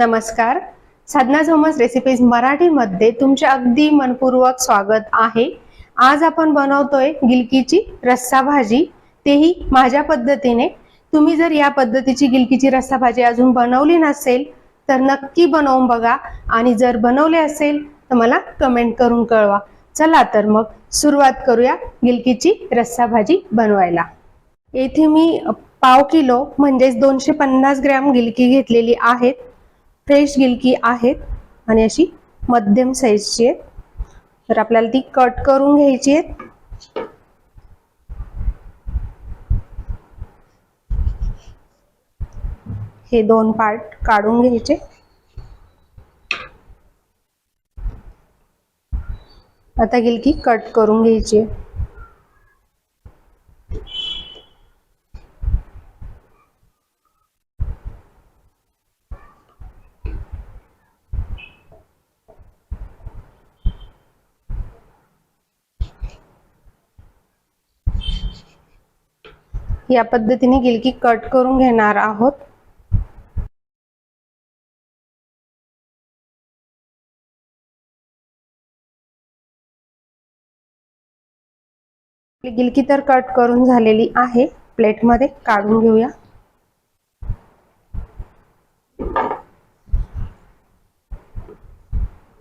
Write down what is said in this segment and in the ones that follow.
नमस्कार. साधना झोमस रेसिपीज मराठीमध्ये तुमचे अगदी मनपूर्वक स्वागत आहे. आज आपण बनवतोय गिलकीची रस्सा भाजी. तेही माझ्या पद्धतीने. तुम्ही जर या पद्धतीची गिलकीची रस्सा भाजी अजून बनवली नसेल तर नक्की बनवून बघा. आणि जर बनवले असेल तर मला कमेंट करून कळवा. चला तर मग सुरुवात करूया गिलकीची रस्सा भाजी बनवायला. येथे मी पाव किलो म्हणजेच दोनशे पन्नास ग्रॅम गिलकी घेतलेली आहेत. फ्रेश गिलकी आहेत आणि अशी मध्यम साईजची आहेत. तर आपल्याला ती कट करून घ्यायची आहेत. हे दोन पार्ट काढून घ्यायचे. आता गिलकी कट करून घ्यायची आहे. या पद्धतीने गिलकी कट करून घेणार आहोत. गिलकी तर कट करून झालेली आहे. प्लेटमध्ये काढून घेऊया.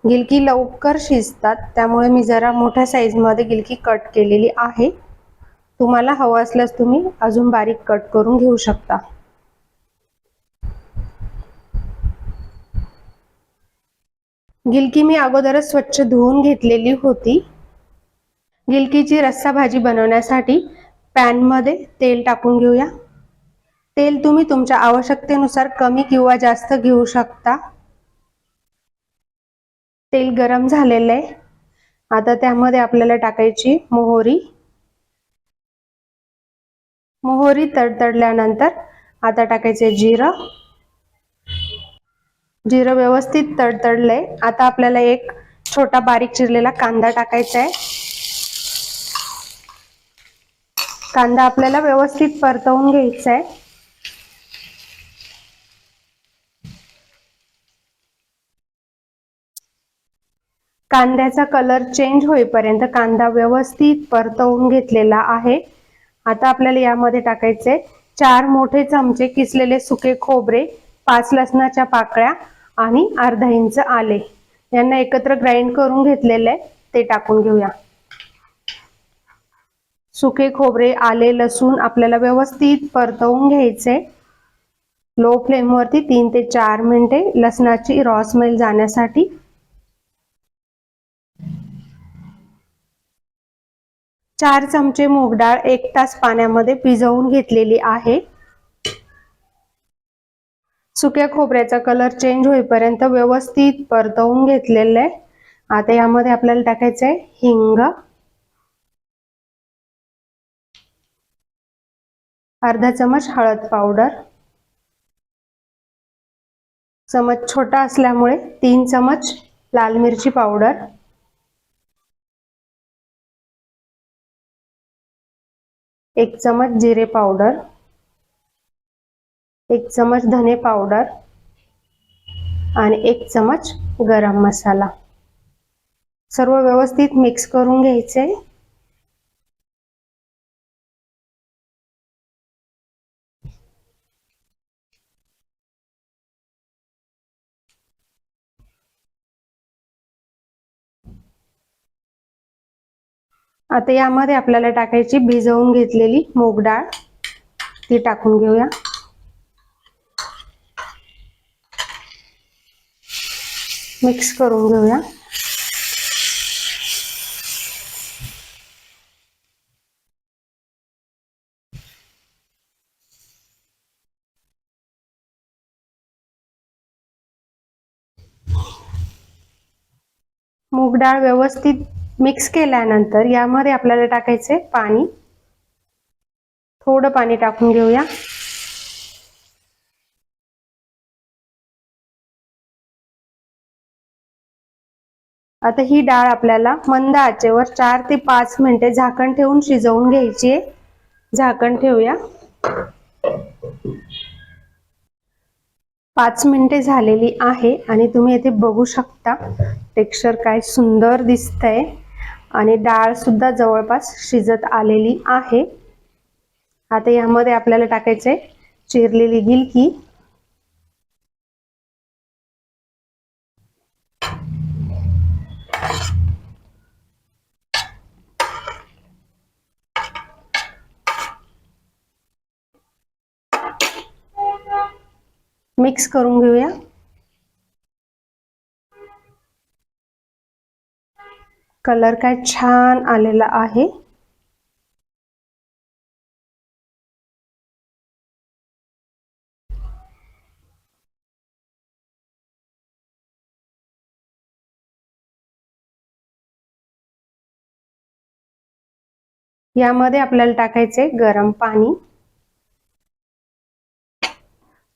गिलकी लवकर शिजतात त्यामुळे मी जरा मोठ्या साईजमध्ये गिलकी कट केलेली आहे. तुम्हाला हवं असल्यास तुम्ही अजून बारीक कट करून घेऊ शकता. गिलकी मी अगोदरच स्वच्छ धुवून घेतलेली होती. गिलकीची रस्सा भाजी बनवण्यासाठी पॅनमध्ये तेल टाकून घेऊया. तेल तुम्ही तुमच्या आवश्यकतेनुसार कमी किंवा जास्त घेऊ शकता. तेल गरम झालेलं आहे. आता त्यामध्ये आपल्याला टाकायची मोहरी. मोहरी तडतडल्यानंतर आता टाकायचे जिरं. जिरं व्यवस्थित तडतडलंय आता आपल्याला एक छोटा बारीक चिरलेला कांदा टाकायचा आहे. कांदा आपल्याला व्यवस्थित परतवून घ्यायचा आहे. कांद्याचा कलर चेंज होईपर्यंत कांदा व्यवस्थित परतवून घेतलेला आहे. आता आपल्याला यामध्ये टाकायचे चार मोठे चमचे किसलेले सुके खोबरे पाच लसणाच्या पाकळ्या आणि अर्धा इंच आले. यांना एकत्र ग्राइंड करून घेतलेले ते टाकून घेऊया. सुके खोबरे आले लसूण आपल्याला व्यवस्थित परतवून घ्यायचे. लो फ्लेमवरती तीन ते चार मिनिटे लसणाची रॉ स्मेल जाण्यासाठी चार चमचे मूग डाळ एक तास पाण्यामध्ये भिजवून घेतलेली आहे. सुक्या खोबऱ्याचा कलर चेंज होईपर्यंत व्यवस्थित परतवून घेतलेलं आहे. आता यामध्ये आपल्याला टाकायचं आहे हिंग. अर्धा चमच हळद पावडर. चमच छोटा असल्यामुळे तीन चमच लाल मिरची पावडर. एक चमच जिरे पावडर एक चमच धने पावडर आणि एक चमच गरम मसाला. सर्व व्यवस्थित मिक्स करून घ्यायचे. आता यामध्ये आपल्याला टाकायची भिजवून घेतलेली मूग डाळ. ती टाकून घेऊया. मिक्स करून घेऊया. मूग डाळ व्यवस्थित मिक्स केल्यानंतर यामध्ये आपल्याला टाकायचे पाणी. थोडं पाणी टाकून घेऊया. आता ही डाळ आपल्याला मंद आचेवर चार ते पाच मिनिटे झाकण ठेवून शिजवून घ्यायची आहे. झाकण ठेवूया. पाच मिनिटे झालेली आहे आणि तुम्ही येथे बघू शकता. टेक्स्चर काय सुंदर दिसतंय. आणि डाळ सुद्धा जवळपास शिजत आलेली आहे. आता यामध्ये आपल्याला टाकायचे चिरलेली गिलकी. मिक्स करून घेऊया. कलर काय छान आलेला आहे. यामध्ये आपल्याला टाकायचे गरम पाणी.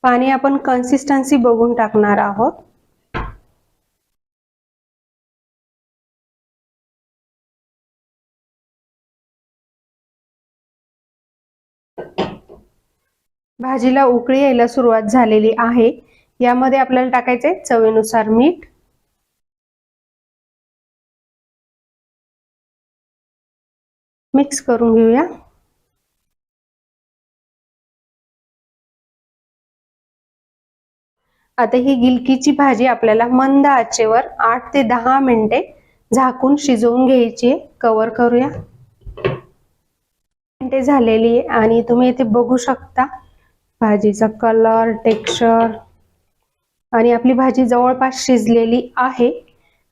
पाणी आपण कन्सिस्टन्सी बघून टाकणार आहोत. भाजीला उकळी यायला सुरुवात झालेली आहे. यामध्ये आपल्याला टाकायचे चवीनुसार मीठ. मिक्स करून घेऊया. आता ही गिलकीची भाजी आपल्याला मंद आचेवर आठ ते दहा मिनिटे झाकून शिजवून घ्यायची कवर करूया. मिनिटे झालेली आहे आणि तुम्ही इथे बघू शकता भाजीचा कलर टेक्स्चर आणि आपली भाजी जवळपास शिजलेली आहे.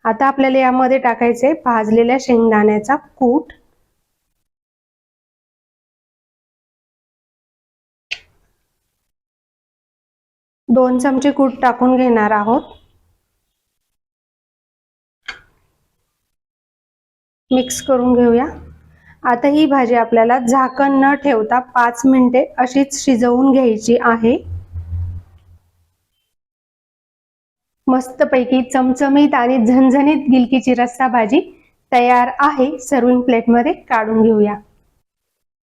आता आपल्याला यामध्ये टाकायचे भाजलेल्या शेंगदाण्याचा कूट. दोन चमचे कूट टाकून घेणार आहोत. मिक्स करून घेऊया. आता ही भाजी आपल्याला झाकण न ठेवता पाच मिनिटे अशीच शिजवून घ्यायची आहे. मस्तपैकी चमचमीत आणि झणझणीत गिलकीची रस्सा भाजी तयार आहे. सर्विंग प्लेटमध्ये काढून घेऊया.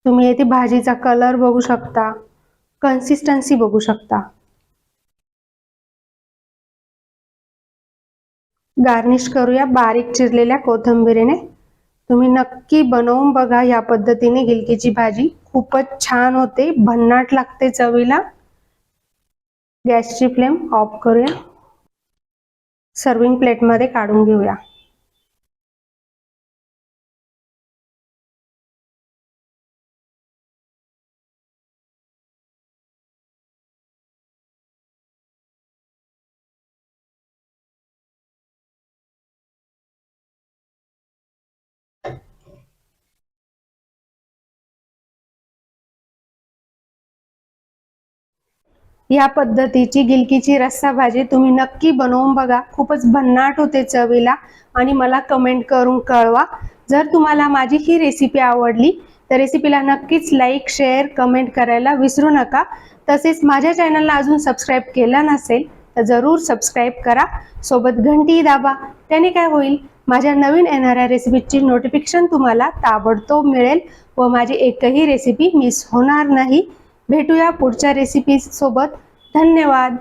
तुम्ही येथे भाजीचा कलर बघू शकता. कन्सिस्टन्सी बघू शकता. गार्निश करूया बारीक चिरलेल्या कोथिंबिरीने. तुम्ही नक्की बनवून बघा या पद्धतीने गिलकीची भाजी. खूपच छान होते. भन्नाट लागते चवीला. गॅसची फ्लेम ऑफ करूया. सर्विंग प्लेटमध्ये काढून घेऊया. या पद्धतीची गिलकीची रस्सा भाजी तुम्ही नक्की बनवून बघा. खूपच भन्नाट होते चवीला आणि मला कमेंट करून कळवा. जर तुम्हाला माझी ही रेसिपी आवडली तर रेसिपीला नक्कीच लाईक शेअर कमेंट करायला विसरू नका. तसेच माझ्या चॅनलला अजून सबस्क्राईब केला नसेल तर जरूर सबस्क्राईब करा. सोबत घंटी दाबा. त्याने काय होईल? माझ्या नवीन येणाऱ्या रेसिपीची नोटिफिकेशन तुम्हाला ताबडतोब मिळेल व माझी एकही रेसिपी मिस होणार नाही. भेटूया पुढच्या रेसिपीज सोबत. धन्यवाद.